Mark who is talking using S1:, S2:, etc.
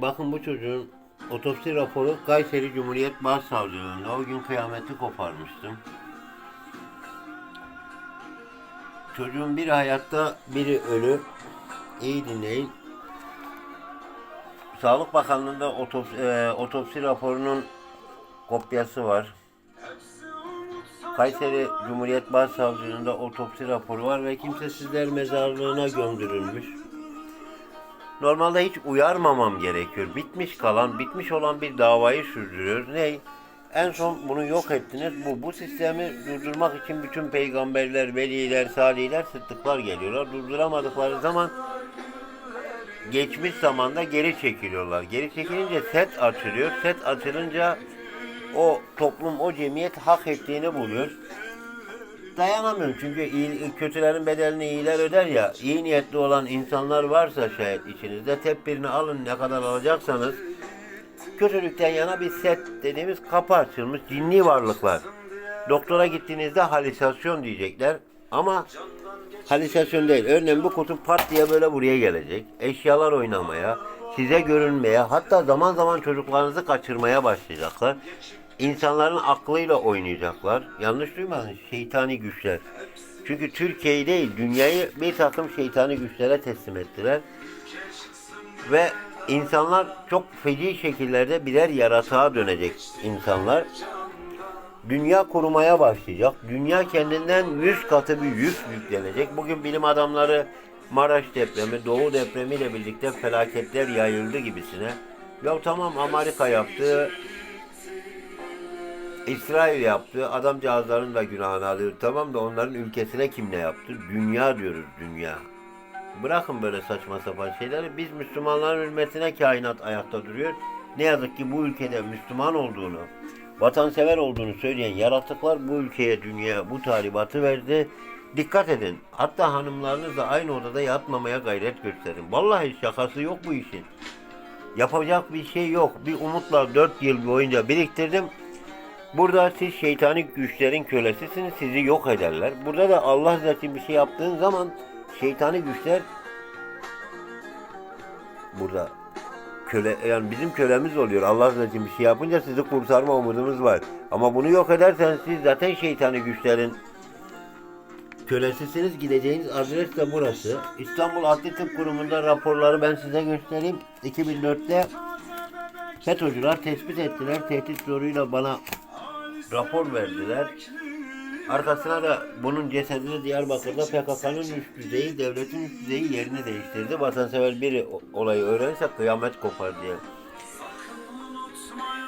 S1: bakın bu çocuğun otopsi raporu Kayseri Cumhuriyet Başsavcılığında o gün kıyameti koparmıştım. Çocuğun biri hayatta, biri ölü. İyi dinleyin. Sağlık Bakanlığı'nda otopsi, e, otopsi raporunun kopyası var. Kayseri Cumhuriyet Başsavcılığında otopsi raporu var ve kimsesizler mezarlığına gömdürülmüş. Normalde hiç uyarmamam gerekiyor. Bitmiş kalan, bitmiş olan bir davayı sürdürüyor. Ne? En son bunu yok ettiniz. Bu bu sistemi durdurmak için bütün peygamberler, veliler, salihler, sıddıklar geliyorlar. Durduramadıkları zaman geçmiş zamanda geri çekiliyorlar. Geri çekilince set açılıyor. Set açılınca o toplum, o cemiyet hak ettiğini buluyor. Dayanamıyorum çünkü iyi, kötülerin bedelini iyiler öder ya. İyi niyetli olan insanlar varsa şayet içinizde tedbirini alın ne kadar alacaksanız. Kötülükten yana bir set dediğimiz kapı açılmış cinli varlıklar. Doktora gittiğinizde halüsinasyon diyecekler ama halüsinasyon değil. Örneğin bu kutu pat diye böyle buraya gelecek. Eşyalar oynamaya, size görünmeye, hatta zaman zaman çocuklarınızı kaçırmaya başlayacaklar. İnsanların aklıyla oynayacaklar. Yanlış duymadın, şeytani güçler. Çünkü Türkiye'yi değil, dünyayı bir takım şeytani güçlere teslim ettiler. Ve insanlar çok feci şekillerde birer yaratığa dönecek insanlar. Dünya kurumaya başlayacak. Dünya kendinden yüz katı bir yük yüklenecek. Bugün bilim adamları Maraş depremi, Doğu depremiyle birlikte felaketler yayıldı gibisine. Ya tamam Amerika yaptı, İsrail yaptı, adamcağızların da günahını alıyor. Tamam da onların ülkesine kim ne yaptı? Dünya diyoruz, dünya. Bırakın böyle saçma sapan şeyleri. Biz Müslümanların hürmetine kainat ayakta duruyor. Ne yazık ki bu ülkede Müslüman olduğunu, vatansever olduğunu söyleyen yaratıklar bu ülkeye, dünyaya bu talimatı verdi. Dikkat edin. Hatta hanımlarınızla aynı odada yatmamaya gayret gösterin. Vallahi şakası yok bu işin. Yapacak bir şey yok. Bir umutla 4 yıl boyunca biriktirdim. Burada siz şeytani güçlerin kölesisiniz, sizi yok ederler. Burada da Allah zaten bir şey yaptığın zaman şeytani güçler burada köle yani bizim kölemiz oluyor. Allah zaten bir şey yapınca sizi kurtarma umudumuz var. Ama bunu yok edersen siz zaten şeytani güçlerin kölesisiniz. Gideceğiniz adres de burası. İstanbul Adli Tıp Kurumu'nda raporları ben size göstereyim. 2004'te FETÖ'cüler tespit ettiler. Tehdit zoruyla bana rapor verdiler. Arkasına da bunun cesedini Diyarbakır'da PKK'nın üst düzeyi, devletin üst düzeyi yerini değiştirdi. Vatansever biri olayı öğrenirse kıyamet kopar diye.